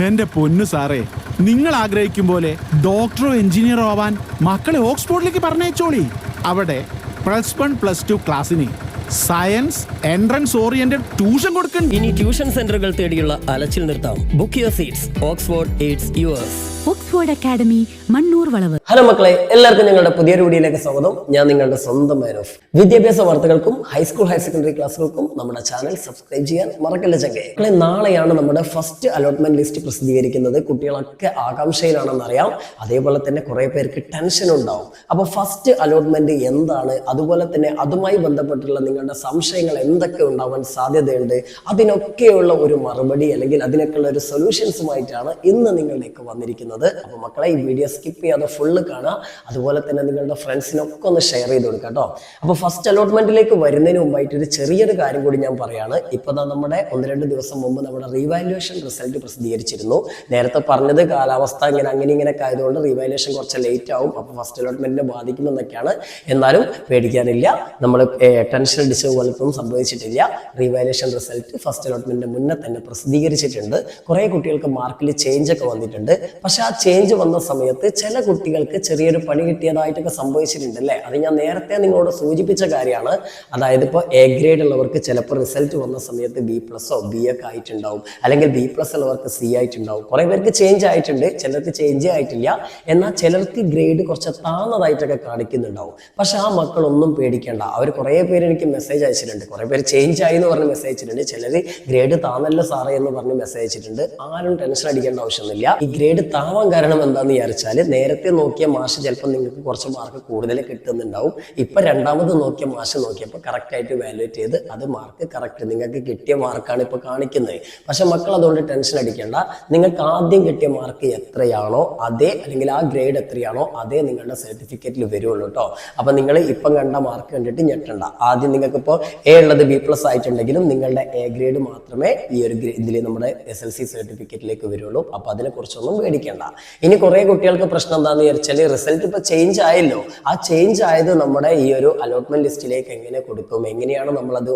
എന്റെ പൊന്നു സാറേ നിങ്ങൾ ആഗ്രഹിക്കും പോലെ ഡോക്ടറോ എഞ്ചിനീയറോ ആവാൻ മക്കളെ ഓക്സ്ഫോർഡിലേക്ക് പറഞ്ഞയച്ചോളി. അവിടെ പ്ലസ് വൺ പ്ലസ് ടു ക്ലാസ്സിന് സയൻസ് എൻട്രൻസ് ഓറിയന്റഡ് ട്യൂഷൻ കൊടുക്കണ്ട ഇനി ട്യൂഷൻ സെന്ററുകൾ തേടിയുള്ള അലച്ചിൽ നിർത്താം. Book your seats Oxford aids yours Oxford academy Mannur Valavu hello മക്കളെ എല്ലാവർക്കും ഞങ്ങളുടെ പുതിയൊരു വീഡിയോയിലേക്ക് സ്വാഗതം. ഞാൻ നിങ്ങളുടെ സ്വന്തം മാനോഫ് വിദ്യാഭ്യാസ വാർത്തകൾക്കും ഹൈസ്കൂൾ ഹയർ സെക്കൻഡറി ക്ലാസ്സുകൾക്കും നമ്മുടെ ചാനൽ സബ്സ്ക്രൈബ് ചെയ്യാൻ മറക്കല്ല ചങ്ങേ മക്കളെ നാളെയാണ് നമ്മുടെ ഫസ്റ്റ് അലോട്ട്മെന്റ് ലിസ്റ്റ് പ്രസിദ്ധീകരിക്കുന്നത്. കുട്ടികളൊക്കെ ആകാംക്ഷയിലാണെന്ന് അറിയാം അതേപോലെ തന്നെ കുറെ പേർക്ക് ടെൻഷൻ ഉണ്ടാവും. അപ്പൊ ഫസ്റ്റ് അലോട്ട്മെന്റ് എന്താണ്? അതുപോലെ തന്നെ അതുമായി ബന്ധപ്പെട്ടുള്ള നിങ്ങളുടെ സംശയങ്ങൾ എന്തൊക്കെ ഉണ്ടാവാൻ സാധ്യതയുണ്ട്? അതിനൊക്കെയുള്ള ഒരു മറുപടി അല്ലെങ്കിൽ അതിനൊക്കെയുള്ള ഒരു സൊല്യൂഷൻസുമായിട്ടാണ് ഇന്ന് നിങ്ങളിലേക്ക് വന്നിരിക്കുന്നത്. അപ്പോൾ മക്കളെ ഈ വീഡിയോ സ്കിപ്പ് ചെയ്യാതെ ഫുള്ള് കാണുക. അതുപോലെ തന്നെ നിങ്ങളുടെ ഫ്രണ്ട്സിനൊക്കെ ഒന്ന് ഷെയർ ചെയ്ത് കൊടുക്കുക കേട്ടോ. അപ്പൊ ഫസ്റ്റ് അലോട്ട്മെന്റിലേക്ക് വരുന്നതിന് മുമ്പായിട്ട് ഒരു ചെറിയൊരു കാര്യം കൂടി ഞാൻ പറയാണ്. ഇപ്പൊ ദാ നമ്മുടെ ഒന്ന് രണ്ട് ദിവസം മുമ്പ് നമ്മുടെ റീവാലുവേഷൻ റിസൾട്ട് പ്രസിദ്ധീകരിച്ചിരുന്നു. നേരത്തെ പറഞ്ഞത് കാലാവസ്ഥ ഇങ്ങനെ അങ്ങനെ ഇങ്ങനെ ആയതുകൊണ്ട് റീവാലുവേഷൻ കുറച്ച് ലേറ്റ് ആവും. അപ്പോൾ ഫസ്റ്റ് അലോട്ട്മെന്റിനെ ബാധിക്കുമെന്നൊക്കെയാണ്. എന്നാലും പേടിക്കാനില്ല. നമ്മൾ ടെൻഷൻ അടിച്ച പോലൊന്നും സംഭവിച്ചിട്ടില്ല. റിവാലേഷൻ റിസൾട്ട് ഫസ്റ്റ് അലോട്ട്മെന്റിന്റെ മുന്നേ തന്നെ പ്രസിദ്ധീകരിച്ചിട്ടുണ്ട്. കുറെ കുട്ടികൾക്ക് മാർക്കിൽ ചേഞ്ച് ഒക്കെ വന്നിട്ടുണ്ട്. പക്ഷെ ആ ചേഞ്ച് വന്ന സമയത്ത് ചില കുട്ടികൾക്ക് ചെറിയൊരു പണി കിട്ടിയതായിട്ടൊക്കെ സംഭവിച്ചിട്ടുണ്ട് അല്ലേ? അത് ഞാൻ നേരത്തെ നിങ്ങളോട് സൂചിപ്പിച്ച കാര്യമാണ്. അതായത് ഇപ്പോൾ എ ഗ്രേഡ് ഉള്ളവർക്ക് ചിലപ്പോൾ റിസൾട്ട് വന്ന സമയത്ത് ബി പ്ലസോ ബി ഒക്കെ ആയിട്ടുണ്ടാവും. അല്ലെങ്കിൽ ബി പ്ലസ് ഉള്ളവർക്ക് സി ആയിട്ടുണ്ടാവും. കുറെ പേർക്ക് ചേഞ്ച് ആയിട്ടുണ്ട്. ചിലർക്ക് ചേഞ്ച് ആയിട്ടില്ല. എന്നാൽ ചിലർക്ക് ഗ്രേഡ് കുറച്ച് താന്നതായിട്ടൊക്കെ കാണിക്കുന്നുണ്ടാവും. പക്ഷെ ആ മക്കളൊന്നും പേടിക്കേണ്ട. അവർ കുറേ പേര് എനിക്ക് മെസ്സേജ് അയച്ചിട്ടുണ്ട്. കുറേ പേര് ചേഞ്ച് ആയി എന്ന് പറഞ്ഞ് മെസ്സേജ് അയച്ചിട്ടുണ്ട്. ചിലർ ഗ്രേഡ് താന്നല്ല സാറേ എന്ന് പറഞ്ഞ് മെസ്സേജ് അയച്ചിട്ടുണ്ട്. ആരും ടെൻഷൻ അടിക്കേണ്ട ആവശ്യമൊന്നുമില്ല. ഈ ഗ്രേഡ് താവാൻ കാരണം എന്താന്ന് വിചാരിച്ചാൽ നേരത്തെ നോക്കിയ മാഷ് ചിലപ്പോൾ നിങ്ങൾക്ക് കുറച്ച് മാർക്ക് കൂടുതൽ കിട്ടുന്നുണ്ടാവും. ഇപ്പൊ രണ്ടാമത് നോക്കിയ മാഷ് നോക്കിയപ്പോൾ കറക്റ്റ് ആയിട്ട് വാലുവേറ്റ് ചെയ്ത് അത് മാർക്ക് കറക്റ്റ് നിങ്ങൾക്ക് കിട്ടിയ മാർക്കാണ് ഇപ്പൊ കാണിക്കുന്നത്. പക്ഷെ മക്കൾ അതുകൊണ്ട് ടെൻഷൻ അടിക്കേണ്ട. നിങ്ങൾക്ക് ആദ്യം കിട്ടിയ മാർക്ക് എത്രയാണോ അതേ അല്ലെങ്കിൽ ആ ഗ്രേഡ് എത്രയാണോ അതേ നിങ്ങളുടെ സർട്ടിഫിക്കറ്റിൽ വരുള്ളൂ കേട്ടോ അപ്പൊ നിങ്ങൾ ഇപ്പം കണ്ട മാർക്ക് കണ്ടിട്ട് ഞെട്ടണ്ട. ആദ്യം നിങ്ങൾക്ക് ഇപ്പോൾ എ ഉള്ളത് ബി പ്ലസ് ആയിട്ടുണ്ടെങ്കിലും നിങ്ങളുടെ എ ഗ്രേഡ് മാത്രമേ ഈ ഒരു ഇതിൽ നമ്മുടെ എസ് എൽ സി സർട്ടിഫിക്കറ്റിലേക്ക് വരുള്ളൂ. അപ്പൊ അതിനെ കുറിച്ചൊന്നും പേടിക്കേണ്ട. ഇനി കുറെ കുട്ടികൾക്ക് പ്രശ്നം എന്താന്ന് വിചാരിച്ചാൽ റിസൾട്ട് ഇപ്പൊ ചേഞ്ച് ആയല്ലോ. ആ ചേഞ്ച് ആയത് നമ്മുടെ ഈ ഒരു അലോട്ട്മെന്റ് ലിസ്റ്റിലേക്ക് എങ്ങനെ കൊടുക്കും? എങ്ങനെയാണ് നമ്മളത്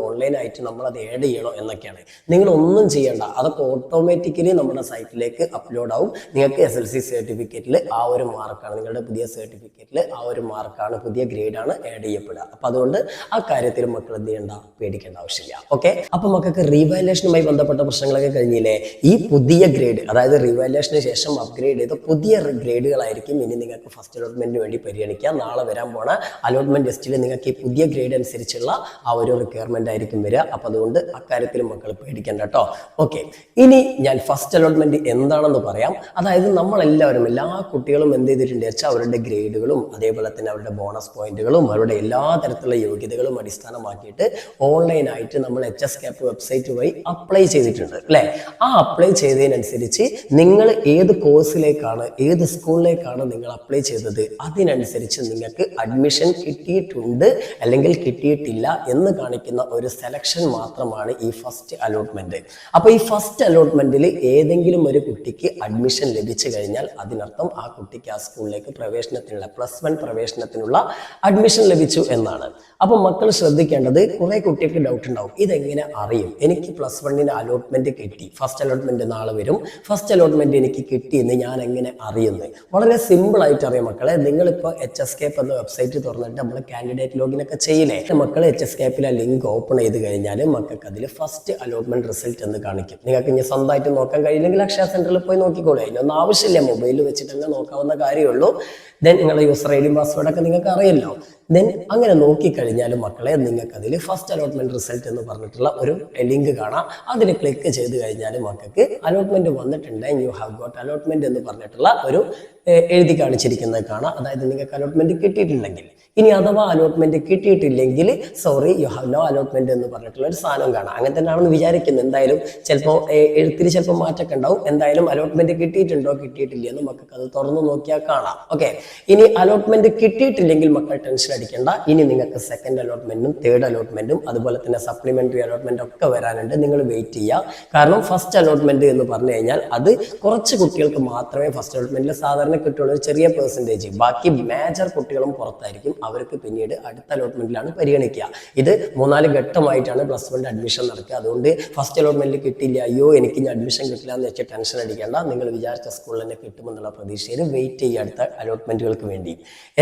നമ്മൾ അത് ആഡ് ചെയ്യണോ എന്നൊക്കെയാണ്. നിങ്ങൾ ഒന്നും ചെയ്യേണ്ട. അതൊക്കെ ഓട്ടോമാറ്റിക്കലി നമ്മുടെ സൈറ്റിലേക്ക് അപ്ലോഡ് ആവും. നിങ്ങൾക്ക് എസ് എൽ സി സർട്ടിഫിക്കറ്റിൽ ആ ഒരു മാർക്കാണ് നിങ്ങളുടെ പുതിയ സർട്ടിഫിക്കറ്റിൽ ആ ഒരു മാർക്കാണ് പുതിയ ഗ്രേഡാണ് ആഡ് ചെയ്യപ്പെടുക. അപ്പൊ അതുകൊണ്ട് ആ കാര്യത്തിൽ മക്കൾ എന്ത് ചെയ്യണ്ട? പേടിക്കേണ്ട ആവശ്യമില്ല. ഓക്കെ അപ്പൊ മക്കൾക്ക് റീവാലുവേഷനുമായി ബന്ധപ്പെട്ട പ്രശ്നങ്ങളൊക്കെ കഴിഞ്ഞില്ലേ? ഈ പുതിയ ഗ്രേഡ് അതായത് റീവാലുവേഷന് ശേഷം അപ്ഗ്രേഡ് ചെയ്ത പുതിയ ഗ്രേഡുകളായിരിക്കും ഇനി നിങ്ങൾക്ക് ഫസ്റ്റ് അലോട്ട്മെന്റിന് വേണ്ടി പരിഗണിക്കുക നാളെ വരാൻ പോണ അലോട്ട്മെന്റ് ലിസ്റ്റിൽ നിങ്ങൾക്ക് ഈ പുതിയ ഗ്രേഡ് അനുസരിച്ചുള്ള ആ ഒരു റിക്വയർമെന്റ് ആയിരിക്കും വരിക. അപ്പൊ അതുകൊണ്ട് അക്കാര്യത്തിൽ മക്കൾ പേടിക്കേണ്ട കേട്ടോ ഓക്കെ ഇനി ഞാൻ ഫസ്റ്റ് അലോട്ട്മെന്റ് എന്താണെന്ന് പറയാം. അതായത് നമ്മളെല്ലാവരും എല്ലാ കുട്ടികളും എന്ത് ചെയ്തിട്ടുണ്ട്? വെച്ചാൽ അവരുടെ ഗ്രേഡുകളും അതേപോലെ തന്നെ അവരുടെ ബോണസ് പോയിന്റുകളും അവരുടെ എല്ലാ തരത്തിലുള്ള യോഗ്യതകളും അടിസ്ഥാനമാക്കിയിട്ട് ഓൺലൈനായിട്ട് നമ്മൾ എച്ച് എസ് ക്യാപ്പ് വെബ്സൈറ്റ് വഴി അപ്ലൈ ചെയ്തിട്ടുണ്ട് അല്ലേ? ആ അപ്ലൈ ചെയ്തതിനനുസരിച്ച് നിങ്ങൾ ഏത് കോഴ്സിലേക്കാണ് ഏത് സ്കൂളിലേക്കാണ് നിങ്ങൾ അപ്ലൈ ചെയ്തത് അതിനനുസരിച്ച് നിങ്ങൾക്ക് അഡ്മിഷൻ കിട്ടിയിട്ടുണ്ട് അല്ലെങ്കിൽ കിട്ടിയിട്ടില്ല എന്ന് കാണിക്കുന്ന ഒരു സെലക്ഷൻ മാത്രമാണ് ഈ ഫസ്റ്റ് അലോട്ട്മെന്റ് അപ്പൊ ഈ ഫസ്റ്റ് അലോട്ട്മെന്റിൽ ഏതെങ്കിലും ഒരു കുട്ടിക്ക് അഡ്മിഷൻ ലഭിച്ചു കഴിഞ്ഞാൽ അതിനർത്ഥം ആ കുട്ടിക്ക് ആ സ്കൂളിലേക്ക് പ്രവേശനത്തിനുള്ള പ്ലസ് വൺ പ്രവേശനത്തിനുള്ള അഡ്മിഷൻ ലഭിച്ചു എന്നാണ്. അപ്പൊ മക്കൾ ശ്രദ്ധിക്കേണ്ടത് കുറെ കുട്ടികൾക്ക് ഡൗട്ട് ഉണ്ടാവും. ഇതെങ്ങനെ അറിയും? എനിക്ക് പ്ലസ് വണ്ണിന് അലോട്ട്മെന്റ് കിട്ടി. ഫസ്റ്റ് അലോട്ട്മെന്റ് നാളെ വരും. ഫസ്റ്റ് അലോട്ട്മെന്റ് എനിക്ക് കിട്ടി എന്ന് ഞാൻ എങ്ങനെ അറിയുന്നത് വളരെ സിമ്പിൾ ആയിട്ട് അറിയാം മക്കളെ. നിങ്ങളിപ്പോൾ എച്ച് എസ് കേപ്പ് എന്ന വെബ്സൈറ്റ് തുറന്നിട്ട് നമ്മൾ കാൻഡിഡേറ്റ് ലോഗിൻ ഒക്കെ ചെയ്യില്ലേ? മക്കൾ എച്ച് എസ് കേപ്പിലെ ലിങ്ക് ഓപ്പൺ ചെയ്ത് കഴിഞ്ഞാൽ മക്കൾക്ക് അതിൽ ഫസ്റ്റ് അലോട്ട്മെന്റ് റിസൾട്ട് എന്ന് കാണിക്കും. നിങ്ങൾക്ക് ഇനി സ്വന്തമായിട്ട് നോക്കാൻ കഴിയില്ലെങ്കിൽ അക്ഷയ സെന്ററിൽ പോയി നോക്കിക്കോളൂ. അതിനൊന്നും ആവശ്യമില്ല. മൊബൈലിൽ വെച്ചിട്ട് തന്നെ നോക്കാവുന്ന കാര്യമുള്ളൂ ദെൻ നിങ്ങളുടെ യൂസർ ഐ ഡിയും പാസ്വേഡൊക്കെ നിങ്ങൾക്ക് അറിയല്ലോ. ദെൻ അങ്ങനെ നോക്കിക്കഴിഞ്ഞാൽ മക്കളെ നിങ്ങൾക്ക് അതിൽ ഫസ്റ്റ് അലോട്ട്മെന്റ് റിസൾട്ട് എന്ന് പറഞ്ഞിട്ടുള്ള ഒരു ലിങ്ക് കാണാം. അതിൽ ക്ലിക്ക് ചെയ്ത് കഴിഞ്ഞാൽ മക്കൾക്ക് അലോട്ട്മെന്റ് വന്നിട്ടുണ്ട് യു ഹാവ് ഗോട്ട് അലോട്ട്മെന്റ് എന്ന് പറഞ്ഞിട്ടുള്ള ഒരു എഴുതി കാണിച്ചിരിക്കുന്നത് കാണാം. അതായത് നിങ്ങൾക്ക് അലോട്ട്മെന്റ് കിട്ടിയിട്ടുണ്ടെങ്കിൽ. ഇനി അഥവാ allotment കിട്ടിയിട്ടില്ലെങ്കിൽ sorry you have no allotment എന്ന് പറഞ്ഞിട്ടുള്ള ഒരു സാധനം കാണാം. അങ്ങനെ തന്നെയാണെന്ന് വിചാരിക്കുന്നു. എന്തായാലും ചിലപ്പോൾ എഴുത്തിൽ ചിലപ്പോൾ മാറ്റമൊക്കെ ഉണ്ടാവും. എന്തായാലും അലോട്ട്മെന്റ് കിട്ടിയിട്ടുണ്ടോ കിട്ടിയിട്ടില്ല എന്ന് മക്കൾക്ക് അത് തുറന്നു നോക്കിയാൽ കാണാം. ഓക്കെ ഇനി അലോട്ട്മെന്റ് കിട്ടിയിട്ടില്ലെങ്കിൽ മക്കൾ ടെൻഷൻ അടിക്കേണ്ട. ഇനി നിങ്ങൾക്ക് സെക്കൻഡ് അലോട്ട്മെന്റും തേർഡ് അലോട്ട്മെന്റും അതുപോലെ തന്നെ സപ്ലിമെന്ററി അലോട്ട്മെന്റ് ഒക്കെ വരാനുണ്ട്. നിങ്ങൾ വെയിറ്റ് ചെയ്യുക. കാരണം ഫസ്റ്റ് അലോട്ട്മെന്റ് എന്ന് പറഞ്ഞു കഴിഞ്ഞാൽ അത് കുറച്ച് കുട്ടികൾക്ക് മാത്രമേ ഫസ്റ്റ് അലോട്ട്മെന്റിൽ സാധാരണ കിട്ടുള്ള ഒരു ചെറിയ പെർസെന്റേജ് ബാക്കി മേജർ കുട്ടികളും പുറത്തായിരിക്കും. അവർക്ക് പിന്നീട് അടുത്ത അലോട്ട്മെന്റിലാണ് പരിഗണിക്കുക. ഇത് മൂന്നാൽ ഘട്ടമായിട്ടാണ് പ്ലസ് വണ്ണിന്റെ അഡ്മിഷൻ നടക്കുക. അതുകൊണ്ട് ഫസ്റ്റ് അലോട്ട്മെന്റിൽ കിട്ടില്ല. അയ്യോ എനിക്ക് ഇനി അഡ്മിഷൻ കിട്ടില്ല എന്ന് വെച്ച് ടെൻഷൻ അടിക്കേണ്ട. നിങ്ങൾ വിചാരിച്ച സ്കൂളിൽ തന്നെ കിട്ടുമെന്നുള്ള പ്രതീക്ഷയിൽ വെയിറ്റ് ചെയ്യുക അടുത്ത അലോട്ട്മെന്റുകൾക്ക് വേണ്ടി.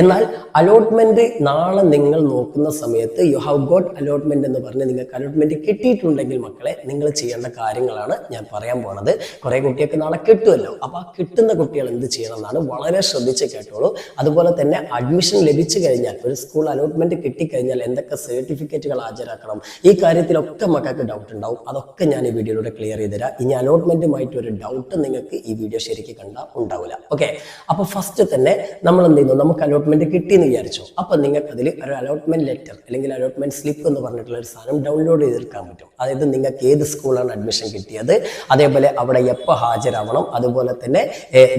എന്നാൽ അലോട്ട്മെന്റ് നാളെ നിങ്ങൾ നോക്കുന്ന സമയത്ത് യു ഹാവ് ഗോട്ട് അലോട്ട്മെന്റ് എന്ന് പറഞ്ഞ് നിങ്ങൾക്ക് അലോട്ട്മെന്റ് കിട്ടിയിട്ടുണ്ടെങ്കിൽ മക്കളെ നിങ്ങൾ ചെയ്യേണ്ട കാര്യങ്ങളാണ് ഞാൻ പറയാൻ പോണത്. കുറെ കുട്ടികൾക്ക് നാളെ കിട്ടുമല്ലോ. അപ്പൊ ആ കിട്ടുന്ന കുട്ടികൾ എന്ത് ചെയ്യണം എന്നാണ് വളരെ ശ്രദ്ധിച്ച് കേട്ടോളൂ. അതുപോലെ തന്നെ അഡ്മിഷൻ ലഭിച്ചു കഴിഞ്ഞാൽ ഒരു സ്കൂൾ അലോട്ട്മെന്റ് കിട്ടിക്കഴിഞ്ഞാൽ എന്തൊക്കെ സർട്ടിഫിക്കറ്റുകൾ ഹാജരാക്കണം? ഈ കാര്യത്തിലൊക്കെ മക്കൾക്ക് ഡൗട്ട് ഉണ്ടാവും. അതൊക്കെ ഞാൻ ഈ വീഡിയോയിലൂടെ ക്ലിയർ ചെയ്ത് തരാം. ഇനി അലോട്ട്മെന്റുമായിട്ട് ഒരു ഡൗട്ട് നിങ്ങൾക്ക് ഈ വീഡിയോ ശരിക്കും കണ്ടാൽ ഉണ്ടാവില്ല ഓക്കെ അപ്പൊ ഫസ്റ്റ് തന്നെ നമ്മൾ എന്ത് ചെയ്യുന്നു നമുക്ക് അലോട്ട്മെന്റ് കിട്ടിയെന്ന് വിചാരിച്ചു. അപ്പൊ നിങ്ങൾക്ക് അതിൽ ഒരു അലോട്ട്മെന്റ് ലെറ്റർ അല്ലെങ്കിൽ അലോട്ട്മെന്റ് സ്ലിപ്പ് എന്ന് പറഞ്ഞിട്ടുള്ള ഒരു സാധനം ഡൗൺലോഡ് ചെയ്തെടുക്കാൻ പറ്റും. അതായത് നിങ്ങൾക്ക് ഏത് സ്കൂളാണ് അഡ്മിഷൻ കിട്ടിയത്? അതേപോലെ അവിടെ എപ്പോൾ ഹാജരാവണം? അതുപോലെ തന്നെ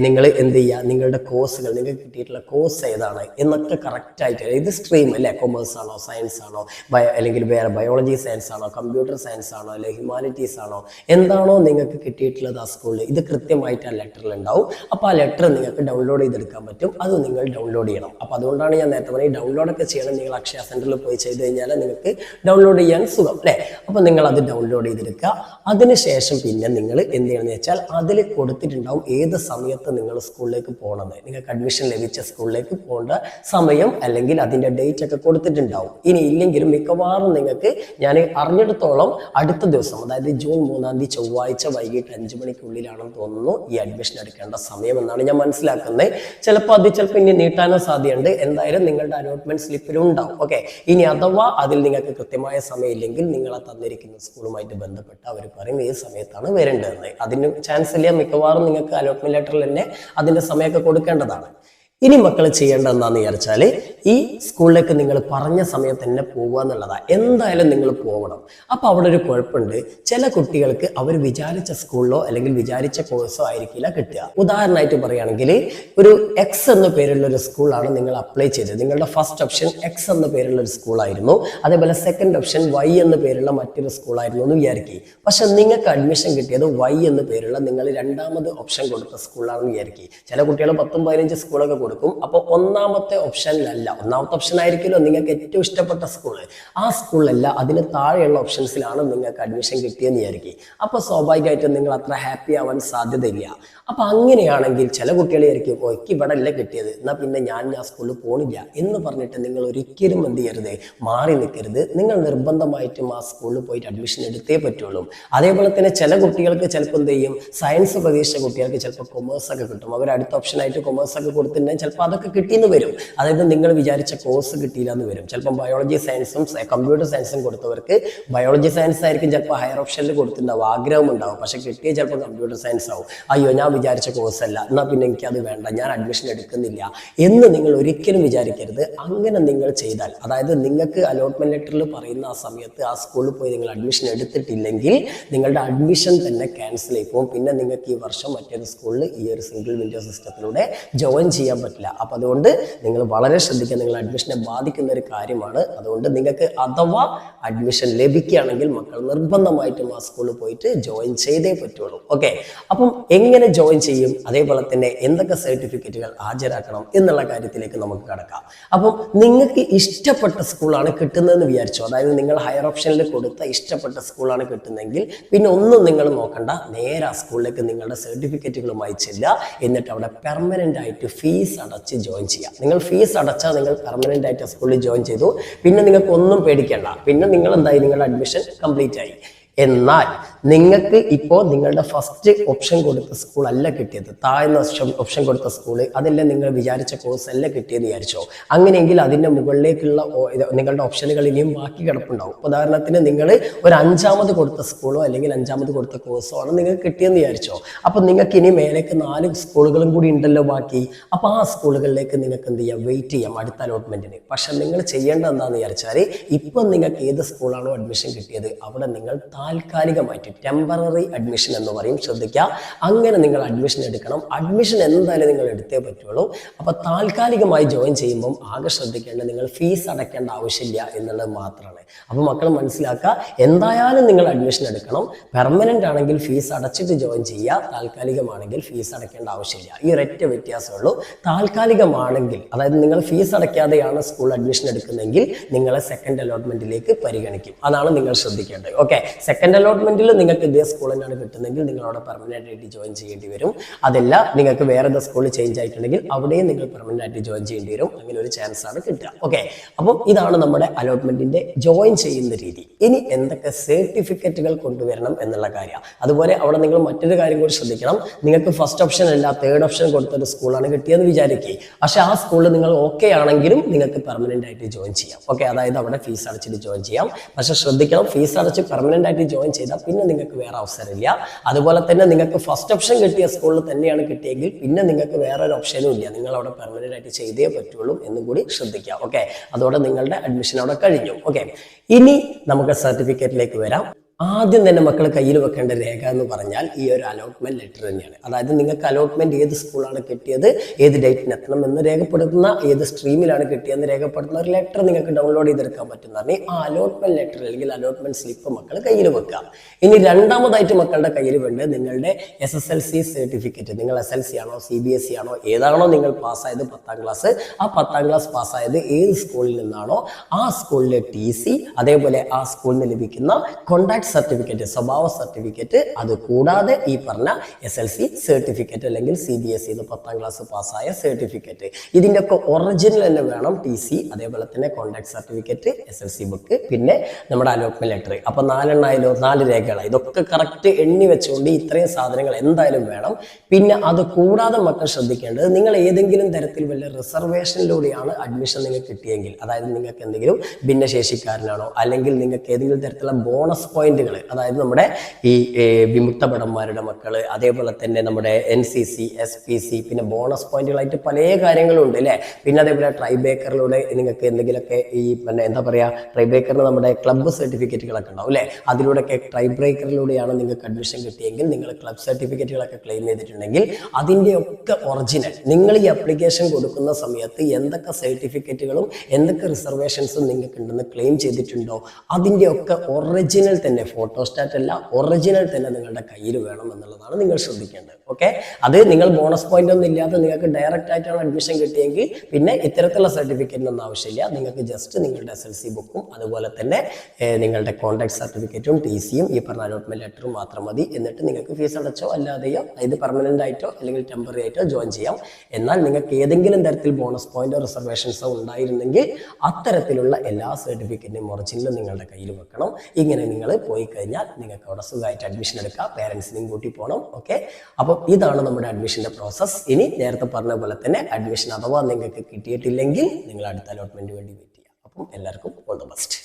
നിങ്ങൾ എന്ത് ചെയ്യുക നിങ്ങളുടെ കോഴ്സുകൾ നിങ്ങൾക്ക് കിട്ടിയിട്ടുള്ള കോഴ്സ് ഏതാണ് എന്നൊക്കെ കറക്റ്റായിട്ട് ഇത് സ്ട്രീം അല്ലേ? കൊമേഴ്സ് ആണോ സയൻസ് ആണോ ബയോ അല്ലെങ്കിൽ വേറെ ബയോളജി സയൻസ് ആണോ കമ്പ്യൂട്ടർ സയൻസ് ആണോ അല്ലെങ്കിൽ ഹ്യൂമാനിറ്റീസ് ആണോ? എന്താണോ നിങ്ങൾക്ക് കിട്ടിയിട്ടുള്ളത് ആ സ്കൂളിൽ ഇത് കൃത്യമായിട്ട് ആ ലെറ്ററിൽ ഉണ്ടാവും. അപ്പോൾ ആ ലെറ്റർ നിങ്ങൾക്ക് ഡൗൺലോഡ് ചെയ്തെടുക്കാൻ പറ്റും. അത് നിങ്ങൾ ഡൗൺലോഡ് ചെയ്യണം. അപ്പോൾ അതുകൊണ്ടാണ് ഞാൻ നേരത്തെ പറഞ്ഞത് ഡൗൺലോഡൊക്കെ ചെയ്യണം. നിങ്ങൾ അക്ഷയ സെന്ററിൽ പോയി ചെയ്ത് കഴിഞ്ഞാൽ നിങ്ങൾക്ക് ഡൗൺലോഡ് ചെയ്യാൻ സുഖം അല്ലേ? അപ്പോൾ നിങ്ങൾ അത് ഡൗൺലോഡ് ചെയ്തെടുക്കുക. അതിനുശേഷം പിന്നെ നിങ്ങൾ എന്ത് ചെയ്യണമെന്ന് വെച്ചാൽ അതിൽ കൊടുത്തിട്ടുണ്ടാവും ഏത് സമയത്ത് നിങ്ങൾ സ്കൂളിലേക്ക് പോകണമെന്ന് നിങ്ങൾക്ക് അഡ്മിഷൻ ലഭിച്ച സ്കൂളിലേക്ക് പോകേണ്ട സമയം അല്ലെങ്കിൽ അതിന്റെ ഡേറ്റ് ഒക്കെ കൊടുത്തിട്ടുണ്ടാവും. ഇനി ഇല്ലെങ്കിലും മിക്കവാറും നിങ്ങൾക്ക് ഞാൻ അറിഞ്ഞിടത്തോളം അടുത്ത ദിവസം അതായത് ജൂൺ മൂന്നാം തീയതി ചൊവ്വാഴ്ച വൈകിട്ട് അഞ്ച് മണിക്കുള്ളിലാണെന്ന് തോന്നുന്നു ഈ അഡ്മിഷൻ എടുക്കേണ്ട സമയം എന്നാണ് ഞാൻ മനസ്സിലാക്കുന്നത്. ചിലപ്പോൾ അത് ചിലപ്പോൾ ഇനി നീട്ടാനോ സാധ്യതയുണ്ട്. എന്തായാലും നിങ്ങളുടെ അലോട്ട്മെന്റ് സ്ലിപ്പിലും ഉണ്ടാവും ഓക്കെ ഇനി അഥവാ അതിൽ നിങ്ങൾക്ക് കൃത്യമായ സമയം ഇല്ലെങ്കിൽ നിങ്ങളെ തന്നിരിക്കുന്ന സ്കൂളുമായിട്ട് ബന്ധപ്പെട്ട് അവർ പറയും ഏത് സമയത്താണ് വരേണ്ടതെന്ന്? അതിന് ചാൻസ് ഇല്ല. മിക്കവാറും നിങ്ങൾക്ക് അലോട്ട്മെന്റ് ലെറ്ററിൽ തന്നെ അതിന്റെ സമയമൊക്കെ കൊടുക്കേണ്ടതാണ്. ഇനി മക്കൾ ചെയ്യേണ്ട എന്താണെന്ന് വിചാരിച്ചാൽ ഈ സ്കൂളിലേക്ക് നിങ്ങൾ പറഞ്ഞ സമയത്ത് തന്നെ പോകുക എന്നുള്ളതാണ് എന്തായാലും നിങ്ങൾ പോകണം അപ്പോൾ അവിടെ ഒരു കുഴപ്പമുണ്ട്. ചില കുട്ടികൾക്ക് അവർ വിചാരിച്ച സ്കൂളിലോ അല്ലെങ്കിൽ വിചാരിച്ച കോഴ്സോ ആയിരിക്കില്ല കിട്ടുക. ഉദാഹരണമായിട്ട് പറയുകയാണെങ്കിൽ ഒരു എക്സ് എന്ന പേരുള്ള ഒരു സ്കൂളാണ് നിങ്ങൾ അപ്ലൈ ചെയ്തത്. നിങ്ങളുടെ ഫസ്റ്റ് ഓപ്ഷൻ എക്സ് എന്ന പേരുള്ള ഒരു സ്കൂളായിരുന്നു. അതേപോലെ സെക്കൻഡ് ഓപ്ഷൻ വൈ എന്ന പേരുള്ള മറ്റൊരു സ്കൂളായിരുന്നു എന്ന് വിചാരിക്കുക പക്ഷെ നിങ്ങൾക്ക് അഡ്മിഷൻ കിട്ടിയത് വൈ എന്ന പേരുള്ള നിങ്ങൾ രണ്ടാമത് ഓപ്ഷൻ കൊടുത്ത സ്കൂളാണെന്ന് വിചാരിക്കുക ചില കുട്ടികൾ പത്തും പതിനഞ്ച് സ്കൂളൊക്കെ കൊടുക്കും. അപ്പോൾ ഒന്നാമത്തെ ഓപ്ഷനിലല്ല ഒന്നാമത്തെ ഓപ്ഷൻ ആയിരിക്കുമല്ലോ നിങ്ങൾക്ക് ഏറ്റവും ഇഷ്ടപ്പെട്ട സ്കൂൾ ആ സ്കൂളിലല്ല അതിന് താഴെയുള്ള ഓപ്ഷൻസിലാണ് നിങ്ങൾക്ക് അഡ്മിഷൻ കിട്ടിയെന്ന് വിചാരിക്കും. അപ്പോൾ സ്വാഭാവികമായിട്ടും നിങ്ങൾ അത്ര ഹാപ്പി ആവാൻ സാധ്യതയില്ല. അപ്പോൾ അങ്ങനെയാണെങ്കിൽ ചില കുട്ടികൾ ആയിരിക്കും ഓ എനിക്ക് ഇവിടെ അല്ല കിട്ടിയത്. എന്നാൽ പിന്നെ ഞാൻ ആ സ്കൂളിൽ പോണില്ല. എന്ന് പറഞ്ഞിട്ട് നിങ്ങൾ ഒരിക്കലും എന്ത് ചെയ്യരുത്? മാറി നിൽക്കരുത് നിങ്ങൾ നിർബന്ധമായിട്ടും ആ സ്കൂളിൽ പോയിട്ട് അഡ്മിഷൻ എടുത്തേ പറ്റുള്ളൂ. അതേപോലെ തന്നെ ചില കുട്ടികൾക്ക് ചിലപ്പോൾ എന്ത് ചെയ്യും? സയൻസ് പ്രതീക്ഷിച്ച കുട്ടികൾക്ക് ചിലപ്പോൾ കൊമേഴ്സ് ഒക്കെ കിട്ടും. അവർ അടുത്ത ഓപ്ഷനായിട്ട് കൊമേഴ്സ് ഒക്കെ കൊടുത്തിട്ടുണ്ടെങ്കിൽ ചിലപ്പോൾ അതൊക്കെ കിട്ടിയെന്ന് വരും. അതായത് നിങ്ങൾ വിചാരിച്ച കോഴ്സ് കിട്ടിയില്ല എന്ന് വരും ചിലപ്പോൾ ബയോളജി സയൻസും കമ്പ്യൂട്ടർ സയൻസും കൊടുത്തവർക്ക് ബയോളജി സയൻസ് ആയിരിക്കും ചിലപ്പോൾ ഹയർ ഓപ്ഷനിൽ കൊടുത്തിട്ടുണ്ടാവും ആഗ്രഹം ഉണ്ടാവും പക്ഷെ കിട്ടിയ ചിലപ്പോൾ കമ്പ്യൂട്ടർ സയൻസ് ആവും. അയ്യോ ഞാൻ വിചാരിച്ച കോഴ്സ് അല്ല. എന്നാൽ പിന്നെ എനിക്ക് അത് വേണ്ട. ഞാൻ അഡ്മിഷൻ എടുക്കുന്നില്ല. എന്ന് നിങ്ങൾ ഒരിക്കലും വിചാരിക്കരുത്. അങ്ങനെ നിങ്ങൾ ചെയ്താൽ അതായത് നിങ്ങൾക്ക് അലോട്ട്മെന്റ് ലെറ്ററിൽ പറയുന്ന ആ സമയത്ത് ആ സ്കൂളിൽ പോയി നിങ്ങൾ അഡ്മിഷൻ എടുത്തിട്ടില്ലെങ്കിൽ നിങ്ങളുടെ അഡ്മിഷൻ തന്നെ ക്യാൻസൽ ആയി പോകും. പിന്നെ നിങ്ങൾക്ക് ഈ വർഷം മറ്റൊരു സ്കൂളിൽ ഈ ഒരു സിംഗിൾ വിൻഡോ സിസ്റ്റത്തിലൂടെ ജോയിൻ ചെയ്യാൻ പറ്റില്ല. അപ്പം അതുകൊണ്ട് നിങ്ങൾ വളരെ ശ്രദ്ധിക്കുക. നിങ്ങൾ അഡ്മിഷനെ ബാധിക്കുന്ന ഒരു കാര്യമാണ്. അതുകൊണ്ട് നിങ്ങൾക്ക് അഥവാ അഡ്മിഷൻ ലഭിക്കുകയാണെങ്കിൽ മക്കൾ നിർബന്ധമായിട്ടും ആ സ്കൂളിൽ പോയിട്ട് ജോയിൻ ചെയ്തേ പറ്റുള്ളൂ. ഓക്കെ അപ്പം എങ്ങനെ ജോയിൻ ചെയ്യും? അതേപോലെ തന്നെ എന്തൊക്കെ സർട്ടിഫിക്കറ്റുകൾ ഹാജരാക്കണം എന്നുള്ള കാര്യത്തിലേക്ക് നമുക്ക് കടക്കാം. അപ്പം നിങ്ങൾക്ക് ഇഷ്ടപ്പെട്ട സ്കൂളാണ് കിട്ടുന്നതെന്ന് വിചാരിച്ചു? അതായത് നിങ്ങൾ ഹയർ ഓപ്ഷനിൽ കൊടുത്ത ഇഷ്ടപ്പെട്ട സ്കൂളാണ് കിട്ടുന്നതെങ്കിൽ പിന്നെ ഒന്നും നിങ്ങൾ നോക്കണ്ട. നേരെ ആ സ്കൂളിലേക്ക് നിങ്ങളുടെ സർട്ടിഫിക്കറ്റുകളുമായി ചെല്ലുക. എന്നിട്ട് അവിടെ പെർമനന്റ് ആയിട്ട് ഫീസ് അടച്ച് ജോയിൻ ചെയ്യാം. നിങ്ങൾ ഫീസ് അടച്ചാൽ നിങ്ങൾ പെർമനന്റ് ആയിട്ട് സ്കൂളിൽ ജോയിൻ ചെയ്തു. പിന്നെ നിങ്ങൾക്ക് ഒന്നും പേടിക്കേണ്ട. പിന്നെ നിങ്ങൾ എന്തായി നിങ്ങളുടെ അഡ്മിഷൻ കംപ്ലീറ്റ് ആയി. എന്നാൽ നിങ്ങൾക്ക് ഇപ്പോൾ നിങ്ങളുടെ ഫസ്റ്റ് ഓപ്ഷൻ കൊടുത്ത സ്കൂൾ അല്ല കിട്ടിയത്. താഴ്ന്ന ഓപ്ഷൻ കൊടുത്ത സ്കൂൾ അതല്ല നിങ്ങൾ വിചാരിച്ച കോഴ്സ് അല്ല കിട്ടിയെന്ന് വിചാരിച്ചോ? അങ്ങനെയെങ്കിൽ അതിന്റെ മുകളിലേക്കുള്ള നിങ്ങളുടെ ഓപ്ഷനുകൾ ഇനിയും ബാക്കി കിടപ്പുണ്ടാവും. ഉദാഹരണത്തിന് നിങ്ങൾ ഒരു അഞ്ചാമത് കൊടുത്ത സ്കൂളോ അല്ലെങ്കിൽ അഞ്ചാമത് കൊടുത്ത കോഴ്സോ ആണ് നിങ്ങൾക്ക് കിട്ടിയെന്ന് വിചാരിച്ചോ. അപ്പം നിങ്ങൾക്ക് ഇനി മേലേക്ക് നാല് സ്കൂളുകളും കൂടി ഉണ്ടല്ലോ ബാക്കി. അപ്പോൾ ആ സ്കൂളുകളിലേക്ക് നിങ്ങൾക്ക് എന്ത് ചെയ്യാം? വെയിറ്റ് ചെയ്യാം അടുത്ത അലോട്ട്മെന്റിന് പക്ഷേ നിങ്ങൾ ചെയ്യേണ്ട എന്താണെന്ന് വിചാരിച്ചാൽ ഇപ്പം നിങ്ങൾക്ക് ഏത് സ്കൂളാണോ അഡ്മിഷൻ കിട്ടിയത് അവിടെ നിങ്ങൾ താൽക്കാലികമായിട്ട് ടെമ്പററി അഡ്മിഷൻ എന്ന് പറയും. ശ്രദ്ധിക്കുക. അങ്ങനെ നിങ്ങൾ അഡ്മിഷൻ എടുക്കണം. അഡ്മിഷൻ എന്തായാലും നിങ്ങൾ എടുത്തേ പറ്റുള്ളൂ. അപ്പോൾ താൽക്കാലികമായി ജോയിൻ ചെയ്യുമ്പം ആകെ ശ്രദ്ധിക്കേണ്ടത് നിങ്ങൾ ഫീസ് അടയ്ക്കേണ്ട ആവശ്യമില്ല എന്നുള്ളത് മാത്രമാണ്. അപ്പോൾ മക്കൾ മനസ്സിലാക്കുക. എന്തായാലും നിങ്ങൾ അഡ്മിഷൻ എടുക്കണം. പെർമനന്റ് ആണെങ്കിൽ ഫീസ് അടച്ചിട്ട് ജോയിൻ ചെയ്യുക. താൽക്കാലികമാണെങ്കിൽ ഫീസ് അടയ്ക്കേണ്ട ആവശ്യമില്ല. ഈ ഒരൊറ്റ വ്യത്യാസമുള്ളൂ താൽക്കാലികമാണെങ്കിൽ അതായത് നിങ്ങൾ ഫീസ് അടയ്ക്കാതെയാണ് സ്കൂൾ അഡ്മിഷൻ എടുക്കുന്നതെങ്കിൽ നിങ്ങളെ സെക്കൻഡ് അലോട്ട്മെന്റിലേക്ക് പരിഗണിക്കും. അതാണ് നിങ്ങൾ ശ്രദ്ധിക്കേണ്ടത്. ഓക്കെ സെക്കൻഡ് അലോട്ട്മെന്റിൽ നിങ്ങൾക്ക് ഇതേ സ്കൂൾ തന്നെയാണ് കിട്ടുന്നതെങ്കിൽ നിങ്ങൾ അവിടെ പെർമനന്റ് ആയിട്ട് ജോയിൻ ചെയ്യേണ്ടി വരും. അതല്ല നിങ്ങൾക്ക് വേറെ ഏത് സ്കൂളിൽ ചേഞ്ച് ആയിട്ടുണ്ടെങ്കിൽ അവിടെയും നിങ്ങൾ പെർമനന്റ് ആയിട്ട് ജോയിൻ ചെയ്യേണ്ടി വരും. അങ്ങനെ ഒരു ചാൻസ് ആണ് കിട്ടുക. ഓക്കെ അപ്പം ഇതാണ് നമ്മുടെ അലോട്ട്മെന്റിന്റെ ജോയിൻ ചെയ്യുന്ന രീതി. ഇനി എന്തൊക്കെ സർട്ടിഫിക്കറ്റുകൾ കൊണ്ടുവരണം എന്നുള്ള കാര്യം. അതുപോലെ അവിടെ നിങ്ങൾ മറ്റൊരു കാര്യം കൂടി ശ്രദ്ധിക്കണം. നിങ്ങൾക്ക് ഫസ്റ്റ് ഓപ്ഷൻ അല്ല തേർഡ് ഓപ്ഷൻ കൊടുത്തൊരു സ്കൂളാണ് കിട്ടിയെന്ന് വിചാരിക്കുക പക്ഷേ ആ സ്കൂളിൽ നിങ്ങൾ ഓക്കെ ആണെങ്കിലും നിങ്ങൾക്ക് പെർമനന്റ് ആയിട്ട് ജോയിൻ ചെയ്യാം. ഓക്കെ അതായത് അവിടെ ഫീസ് അടച്ചിട്ട് ജോയിൻ ചെയ്യാം. പക്ഷെ ശ്രദ്ധിക്കണം ഫീസ് അടച്ച് പെർമനന്റ് ആയിട്ട് ജോയിൻ ചെയ്താൽ പിന്നെ നിങ്ങൾക്ക് വേറെ അവസരമില്ല. അതുപോലെ തന്നെ നിങ്ങൾക്ക് ഫസ്റ്റ് ഓപ്ഷൻ കിട്ടിയ സ്കൂളിൽ തന്നെയാണ് കിട്ടിയെങ്കിൽ പിന്നെ നിങ്ങൾക്ക് വേറെ ഒരു ഓപ്ഷനും ഇല്ല. നിങ്ങൾ അവിടെ പെർമനന്റ് ആയിട്ട് ചെയ്തേ പറ്റുള്ളൂ എന്നും കൂടി ശ്രദ്ധിക്കുക. ഓക്കെ അതോടെ നിങ്ങളുടെ അഡ്മിഷൻ അവിടെ കഴിഞ്ഞു. ഓക്കെ ഇനി നമുക്ക് സർട്ടിഫിക്കറ്റിലേക്ക് വരാം. ആദ്യം തന്നെ മക്കൾ കയ്യിൽ വെക്കേണ്ട രേഖ എന്ന് പറഞ്ഞാൽ ഈ ഒരു അലോട്ട്മെന്റ് ലെറ്റർ തന്നെയാണ്. അതായത് നിങ്ങൾക്ക് അലോട്ട്മെന്റ് ഏത് സ്കൂളാണ് കിട്ടിയത് ഏത് ഡേറ്റിന് എത്തണം എന്ന് രേഖപ്പെടുത്തുന്ന ഏത് സ്ട്രീമിലാണ് കിട്ടിയെന്ന് രേഖപ്പെടുത്തുന്ന ഒരു ലെറ്റർ നിങ്ങൾക്ക് ഡൗൺലോഡ് ചെയ്തെടുക്കാൻ പറ്റുന്നതാണ് ആ അലോട്ട്മെന്റ് ലെറ്റർ അല്ലെങ്കിൽ അലോട്ട്മെന്റ് സ്ലിപ്പ് മക്കൾ കയ്യിൽ വെക്കുക. ഇനി രണ്ടാമതായിട്ട് മക്കളുടെ കയ്യിൽ വേണ്ടത് നിങ്ങളുടെ S S L C certificate നിങ്ങൾ S S L C C B S C ആണോ ഏതാണോ നിങ്ങൾ പാസ്സായത് പത്താം ക്ലാസ് ആ പത്താം ക്ലാസ് പാസ്സായത് ഏത് സ്കൂളിൽ നിന്നാണോ ആ സ്കൂളിലെ ടി സി അതേപോലെ ആ സ്കൂളിൽ നിന്ന് ലഭിക്കുന്ന കോണ്ടാക്ട് സർട്ടിഫിക്കറ്റ് സ്വഭാവ സർട്ടിഫിക്കറ്റ് അത് കൂടാതെ ഈ പറഞ്ഞ എസ് എൽ സി സർട്ടിഫിക്കറ്റ് അല്ലെങ്കിൽ സി ബി എസ് ഇത് പത്താം ക്ലാസ് പാസ്സായ സർട്ടിഫിക്കറ്റ് ഇതിന്റെ ഒക്കെ ഒറിജിനൽ തന്നെ വേണം ടി സി അതേപോലെ തന്നെ conduct certificate S L C book പിന്നെ നമ്മുടെ അലോട്ട്മെന്റ് ലെറ്റർ അപ്പൊ നാലെണ്ണായാലോ നാല് രേഖകളായി ഇതൊക്കെ കറക്റ്റ് എണ്ണി വെച്ചുകൊണ്ട് ഇത്രയും സാധനങ്ങൾ എന്തായാലും വേണം. പിന്നെ അത് കൂടാതെ മക്കൾ ശ്രദ്ധിക്കേണ്ടത് നിങ്ങൾ ഏതെങ്കിലും തരത്തിൽ വല്ല റിസർവേഷനിലൂടെയാണ് അഡ്മിഷൻ നിങ്ങൾക്ക് കിട്ടിയെങ്കിൽ അതായത് നിങ്ങൾക്ക് എന്തെങ്കിലും ഭിന്നശേഷിക്കാരനാണോ അല്ലെങ്കിൽ നിങ്ങൾക്ക് ഏതെങ്കിലും തരത്തിലുള്ള ബോണസ് പോയിന്റുകൾ അതായത് നമ്മുടെ ഈ വിമുക്ത ഭടന്മാരുടെ മക്കൾ അതേപോലെ തന്നെ നമ്മുടെ N C C S P C പിന്നെ ബോണസ് പോയിന്റുകളായിട്ട് പല കാര്യങ്ങളുണ്ട് അല്ലേ? പിന്നെ അതേപോലെ ട്രൈ ബേക്കറിലൂടെ നിങ്ങൾക്ക് എന്തെങ്കിലുമൊക്കെ ഈ പിന്നെ എന്താ പറയുക ട്രൈ ബേക്കറിന് നമ്മുടെ ക്ലബ്ബ് സർട്ടിഫിക്കറ്റുകളൊക്കെ ഉണ്ടാവും അല്ലേ? അതിലൂടെയൊക്കെ ട്രൈ ബ്രേക്കറിലൂടെയാണ് നിങ്ങൾക്ക് അഡ്മിഷൻ കിട്ടിയെങ്കിൽ നിങ്ങൾ ക്ലബ് സർട്ടിഫിക്കറ്റുകളൊക്കെ ക്ലെയിം ചെയ്തിട്ടുണ്ടെങ്കിൽ അതിന്റെ ഒക്കെ ഒറിജിനൽ നിങ്ങൾ ഈ അപ്ലിക്കേഷൻ കൊടുക്കുന്ന സമയത്ത് എന്തൊക്കെ സർട്ടിഫിക്കറ്റുകളും എന്തൊക്കെ റിസർവേഷൻസും നിങ്ങൾക്ക് ഉണ്ടെന്ന് ക്ലെയിം ചെയ്തിട്ടുണ്ടോ അതിന്റെ ഒക്കെ ഒറിജിനൽ തന്നെ ഫോട്ടോസ്റ്റാറ്റ് അല്ല ഒറിജിനൽ തന്നെ നിങ്ങളുടെ കയ്യിൽ വേണം എന്നുള്ളതാണ് നിങ്ങൾ ശ്രദ്ധിക്കേണ്ടത്. ഓക്കെ അത് നിങ്ങൾ ബോണസ് പോയിന്റ് ഒന്നും ഇല്ലാതെ നിങ്ങൾക്ക് ഡയറക്റ്റ് ആയിട്ടാണ് അഡ്മിഷൻ കിട്ടിയെങ്കിൽ പിന്നെ ഇത്തരത്തിലുള്ള സർട്ടിഫിക്കറ്റിനൊന്നും ആവശ്യമില്ല. നിങ്ങൾക്ക് ജസ്റ്റ് നിങ്ങളുടെ എസ് എൽ സി ബുക്കും അതുപോലെ തന്നെ നിങ്ങളുടെ കോൺടാക്ട് സർട്ടിഫിക്കറ്റും ടി സിയും ഈ പറഞ്ഞ അലോട്ട്മെന്റ് ലെറ്ററും മാത്രം മതി. എന്നിട്ട് നിങ്ങൾക്ക് ഫീസ് അടച്ചോ അല്ലാതെയോ ഇത് പെർമനന്റ് ആയിട്ടോ അല്ലെങ്കിൽ ടെമ്പററി ആയിട്ടോ ജോയിൻ ചെയ്യാം. എന്നാൽ നിങ്ങൾക്ക് ഏതെങ്കിലും തരത്തിൽ ബോണസ് പോയിന്റോ റിസർവേഷൻസോ ഉണ്ടായിരുന്നെങ്കിൽ അത്തരത്തിലുള്ള എല്ലാ സർട്ടിഫിക്കറ്റിന്റെയും ഒറിജിനലും നിങ്ങളുടെ കയ്യിൽ വെക്കണം. ഇങ്ങനെ നിങ്ങൾ പോയി കഴിഞ്ഞാൽ നിങ്ങൾക്ക് അവിടെ സുഖമായിട്ട് അഡ്മിഷൻ എടുക്കാം. പേരൻസിനെയും കൂട്ടി പോകണം ഓക്കെ അപ്പം ഇതാണ് നമ്മുടെ അഡ്മിഷന്റെ പ്രോസസ്സ് ഇനി നേരത്തെ പറഞ്ഞ പോലെ തന്നെ അഡ്മിഷൻ അഥവാ നിങ്ങൾക്ക് കിട്ടിയിട്ടില്ലെങ്കിൽ നിങ്ങൾ അടുത്ത അലോട്ട്മെന്റ് വേണ്ടി വെയിറ്റ് ചെയ്യാം. അപ്പം എല്ലാവർക്കും ഓൾ ദ ബെസ്റ്റ്